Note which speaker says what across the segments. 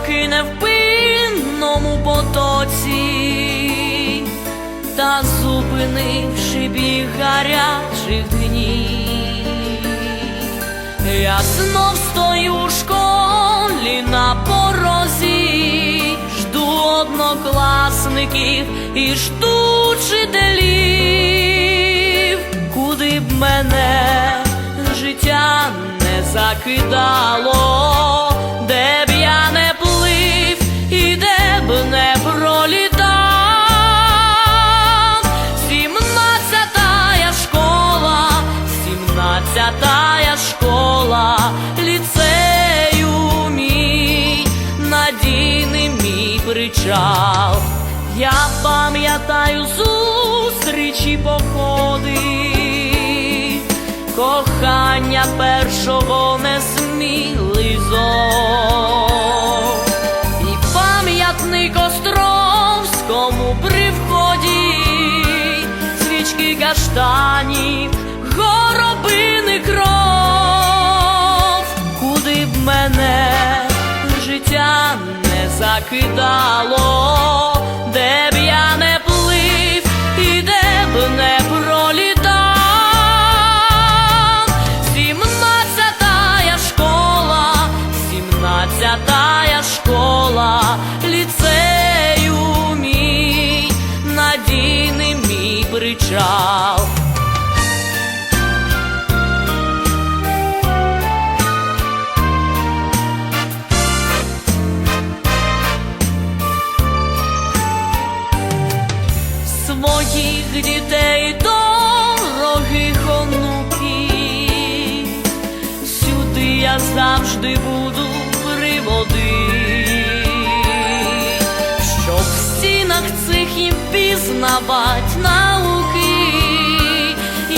Speaker 1: кроки невпинному потоці, та зупинивши біг гарячих днів, я знов стою у школі на порозі, жду однокласників і жду вчителів, куди б мене життя не закидало, мій. Я пам'ятаю зустрічі походи, кохання першого несмілий зов. Не закидало, де б я не плив і де б не пролітав. Сімнадцятая школа, сімнадцятая школа, ліцею мій, надійний мій причал. Завжди буду приводити, щоб в стінах цих їм пізнавать науки,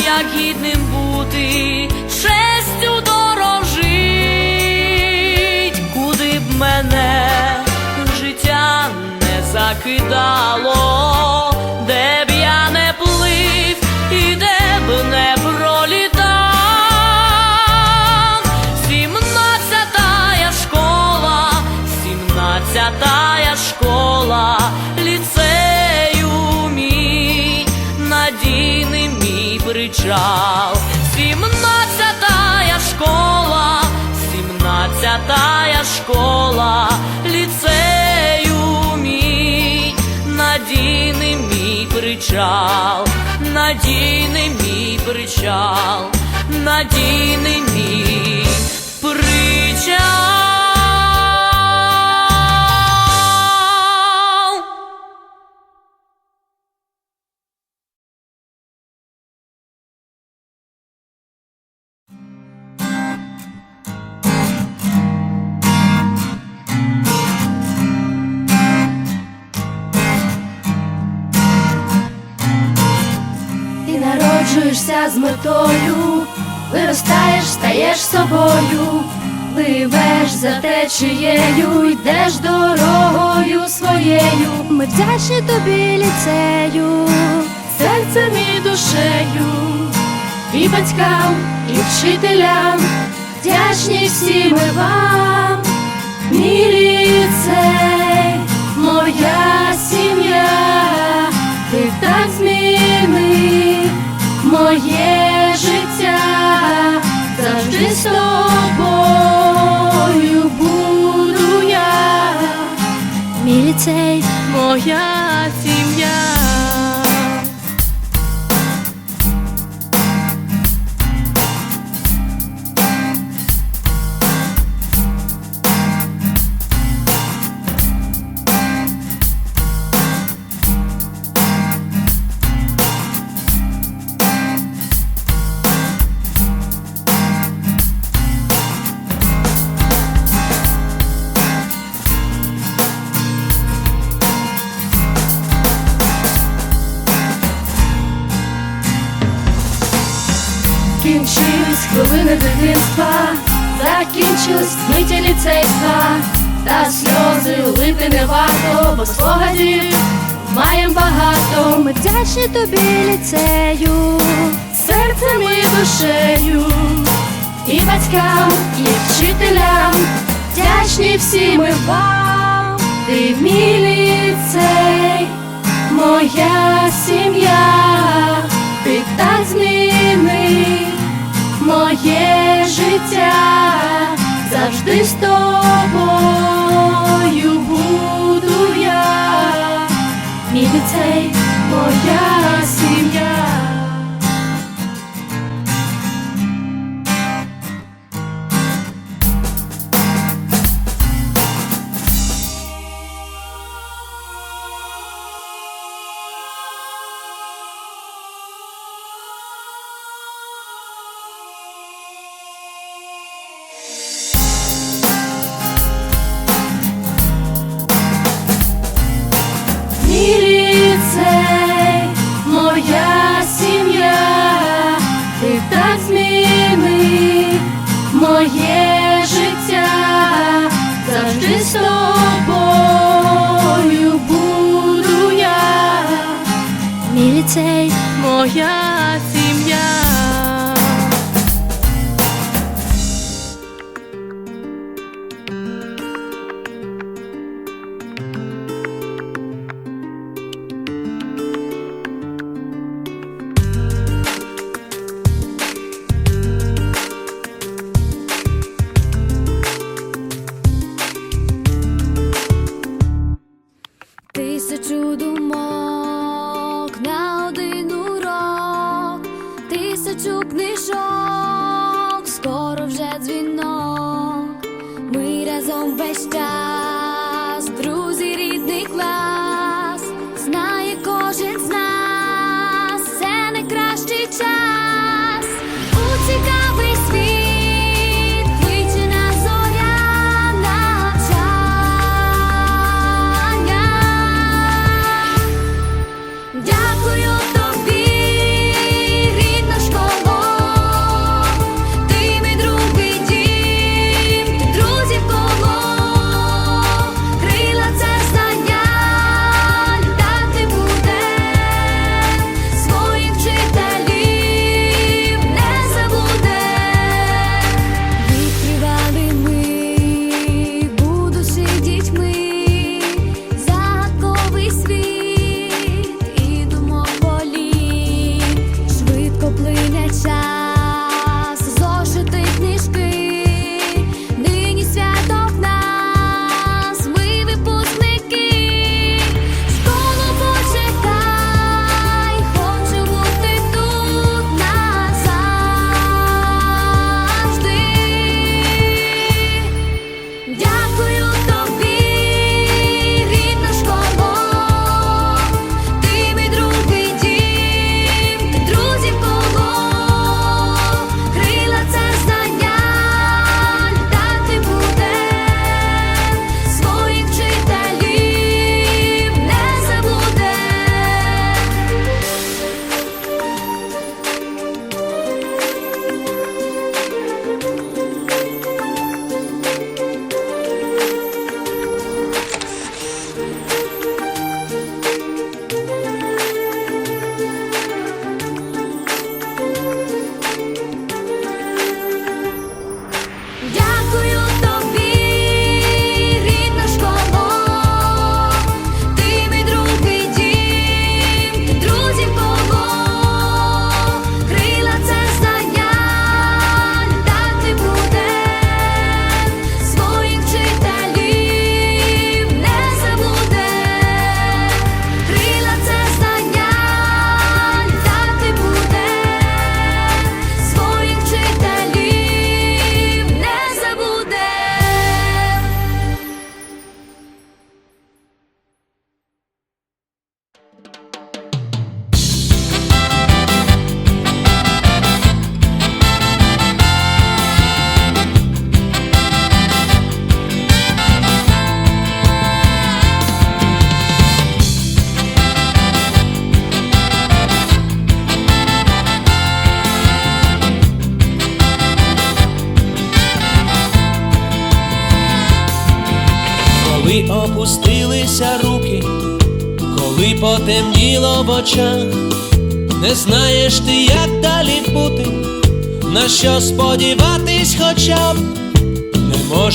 Speaker 1: як гідним бути, честю дорожить, куди б мене життя не закидало, причал. Сімнадцятая школа, сімнадцятая школа, ліцею мій, надійний мій причал, надійний мій причал, надійний мій причал.
Speaker 2: З метою, виростаєш, стаєш собою, пливеш за течією, йдеш дорогою своєю. Ми вдячні тобі ліцею, серцем і душею, і батькам, і вчителям, вдячні всі ми вам, мій ліцей, моя сім'я, ти так змінив моє життя, завжди з тобою буду я, мій моя сім'я. хвилини дитинства, закінчились миті ліцейська, та сльози лити не варто, бо спогадів маєм багато. Ми вдячні тобі, ліцею, серцем і душею, і батькам, і вчителям, вдячні всі ми вам,
Speaker 3: ти мій ліцей, моя сім'я, ти так змінив моє життя завжди з тобою буду я, мій ліцей моя.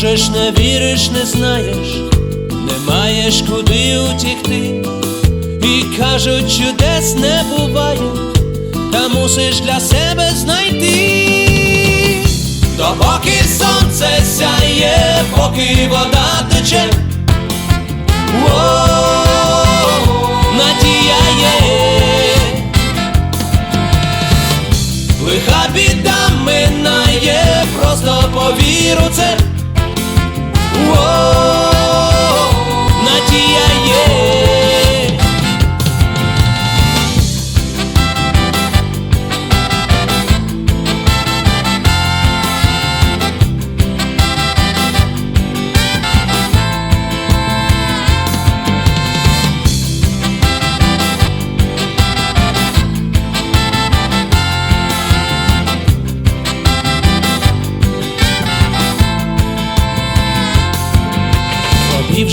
Speaker 4: можеш, не віриш, не знаєш, не маєш куди утікти, і кажуть, чудес не буває, та мусиш для себе знайти, допоки сонце сяє, поки вода тече. Лиха біда минає, просто повір це. 我。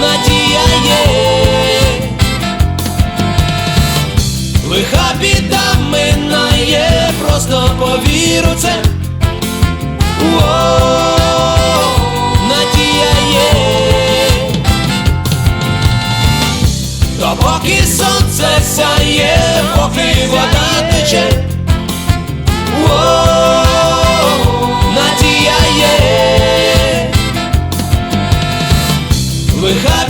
Speaker 4: Надія є, лиха біда минає, просто повір у це. Допоки сонце сяє, поки вода тече. Надія є, лиха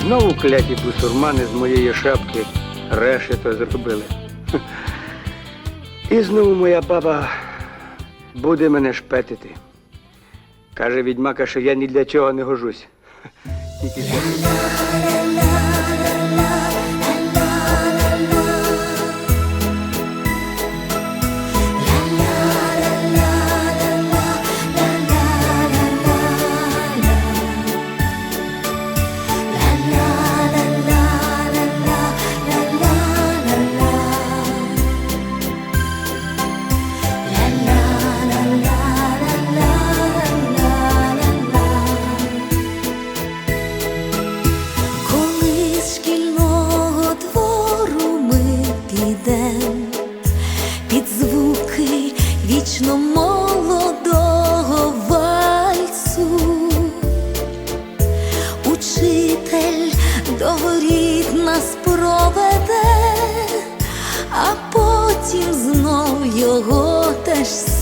Speaker 5: знову кляті бусурмани з моєї шапки решето зробили. І знову моя баба буде мене шпетити. Каже відьмака, що я ні для чого не гожусь. Тільки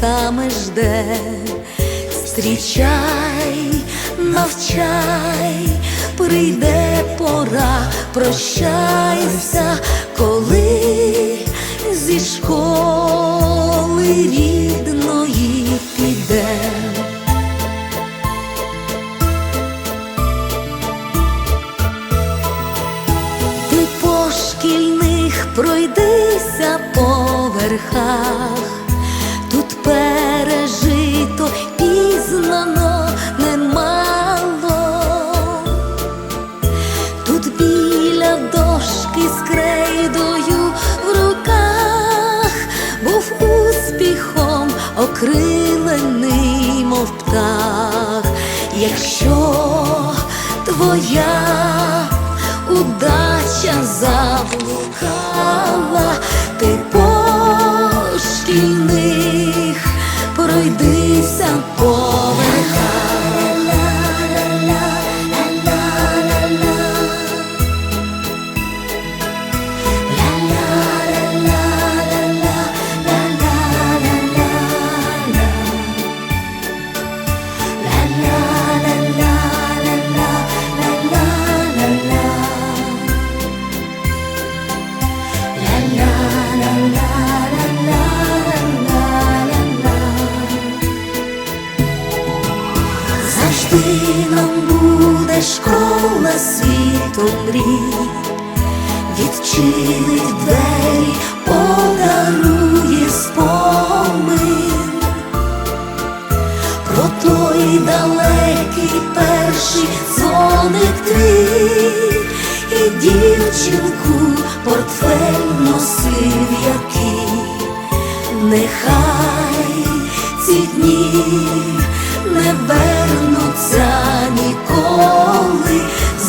Speaker 6: саме жде. Зустрічай, навчай, прийде пора, прощайся, коли зі школи рідної підем. Ти по шкільних пройдися по верхах, успіхом окрилений, мов птах, якщо твоя удача заблукала, світу відчинить двері, подарує спомин про той далекий перший дзвоник твій і дівчинку портфель носив який. Нехай ці дні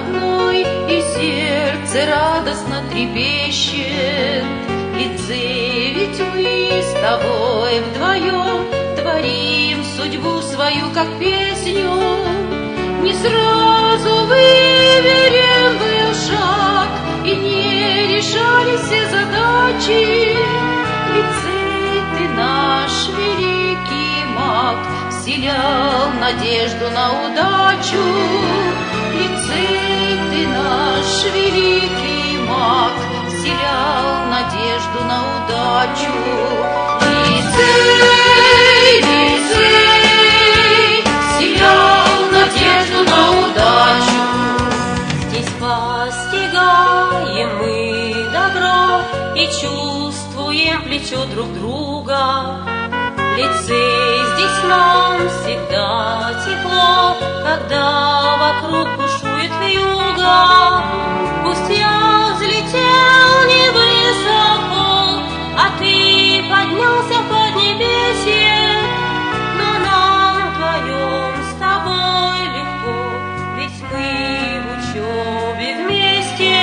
Speaker 7: Дом родной, И сердце радостно трепещет. Лице ведь мы с тобой вдвоем Творим судьбу свою, как песню. Не сразу выверен был шаг, И не решались все задачи. Лицей ты наш великий маг, Вселял надежду на удачу. Лицей ты наш великий маг, Вселял надежду на удачу. Лицей, лицей, Вселял надежду на удачу. Здесь постигаем мы добро И чувствуем плечо друг друга. Лицей здесь нам всегда тепло, Когда вокруг вьюга. Пусть я взлетел невысоко, А ты поднялся под небесье, Но нам вдвоем с тобой легко, Ведь мы в учебе вместе.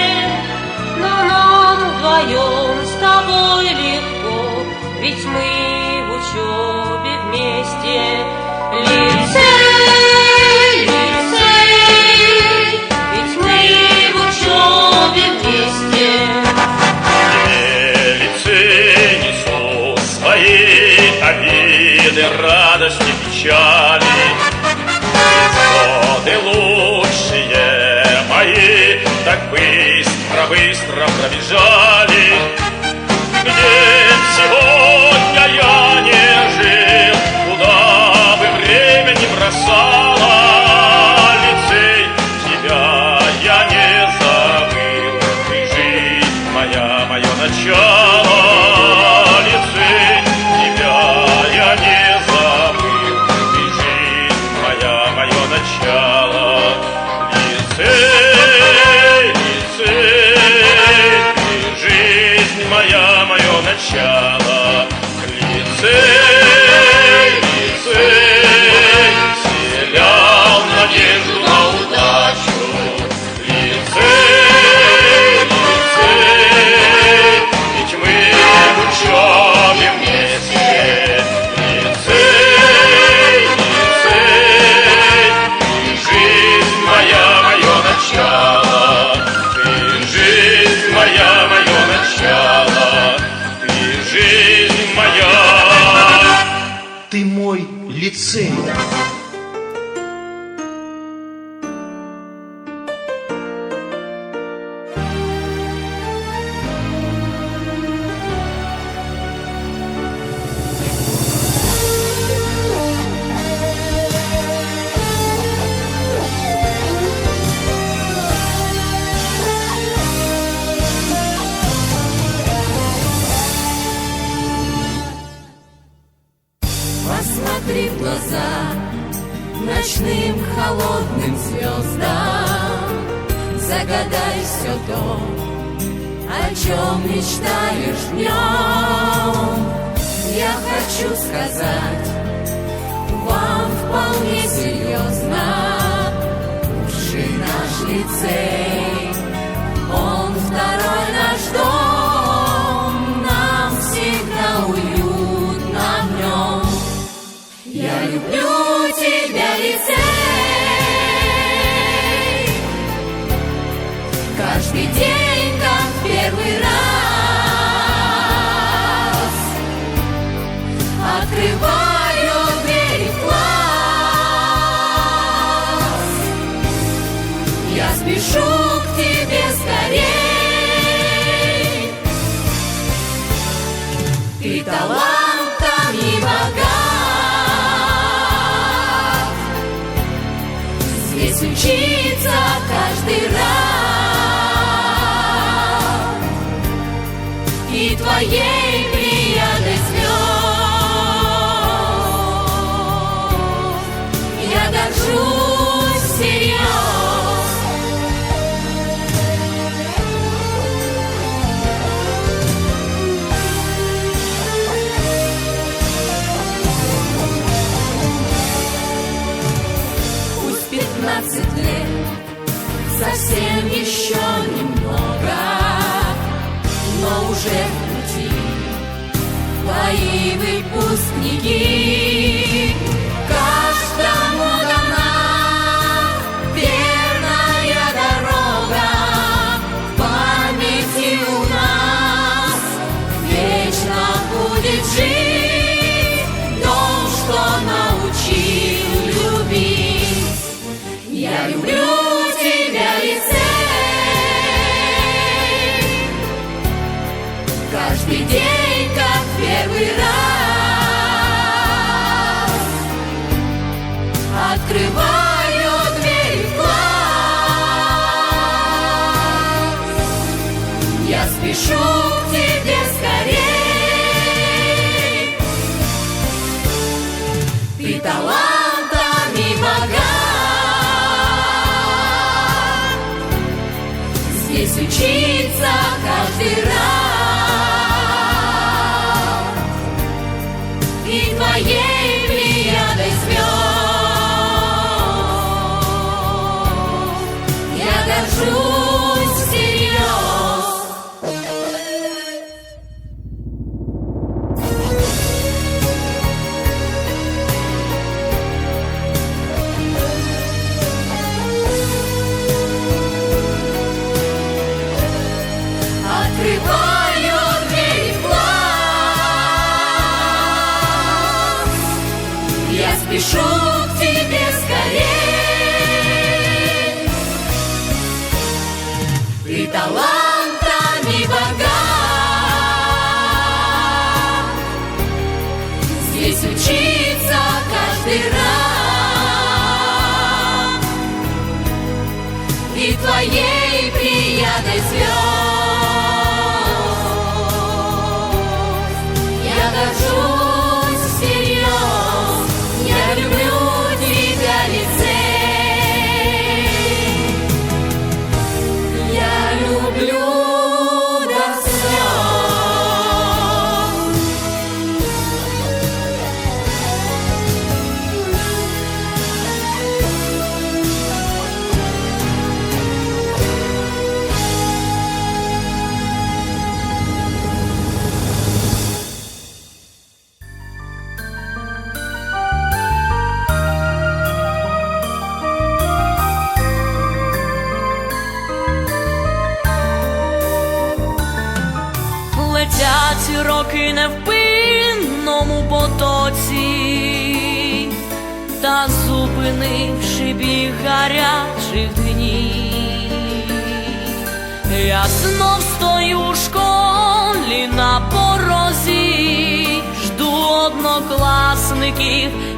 Speaker 7: Но нам вдвоем с тобой легко, Ведь мы в учебе вместе. Лицей,
Speaker 8: быстро пробежали. Где
Speaker 3: сказать вам вполне серьезно, уши наш лицей.
Speaker 6: і
Speaker 1: твоєї мрія не. цей.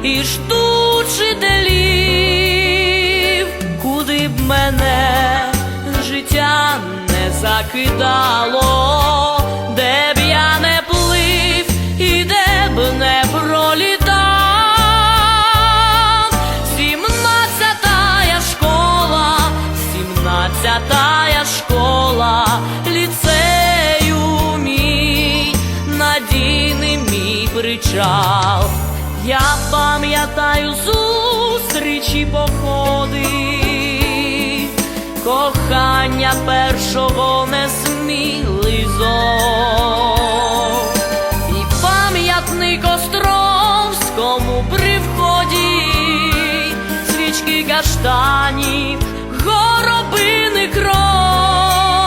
Speaker 1: І жду вчителів, куди б мене життя не закидало, де б я не плив і де б не пролітав. Сімнадцята я школа, сімнадцята школа, ліцею мій, надійний мій причал. Я пам'ятаю зустрічі походи. Кохання першого несмілий зов. І пам'ятник Островському при вході, свічки каштанів, горобини кров,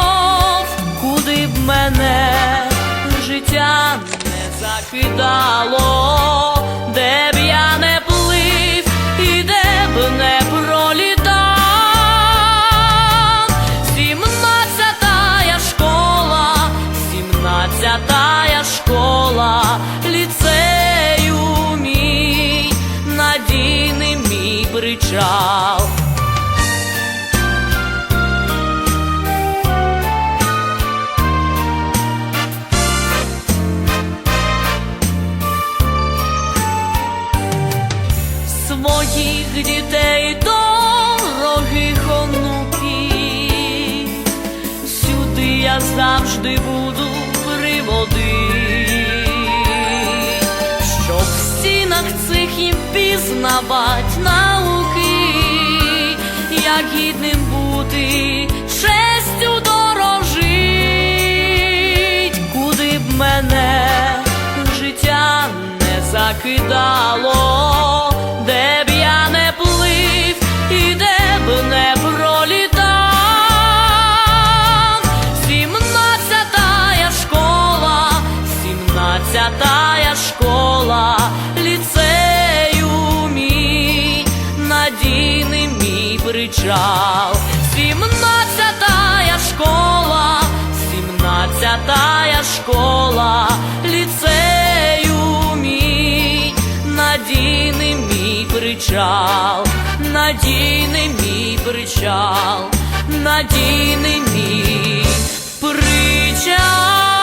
Speaker 1: куди б мене життя не закидало, не пролітав. Сімнадцятая школа, сімнадцятая школа, ліцею мій, надійний мій причал. Пізнавать науки, як гідним бути, честю дорожить, куди б мене життя не закидало, причал. Сімнадцята я школа, сімнадцята я школа, ліцею мій, надійний мій причал, надійний мій причал, надійний мій причал.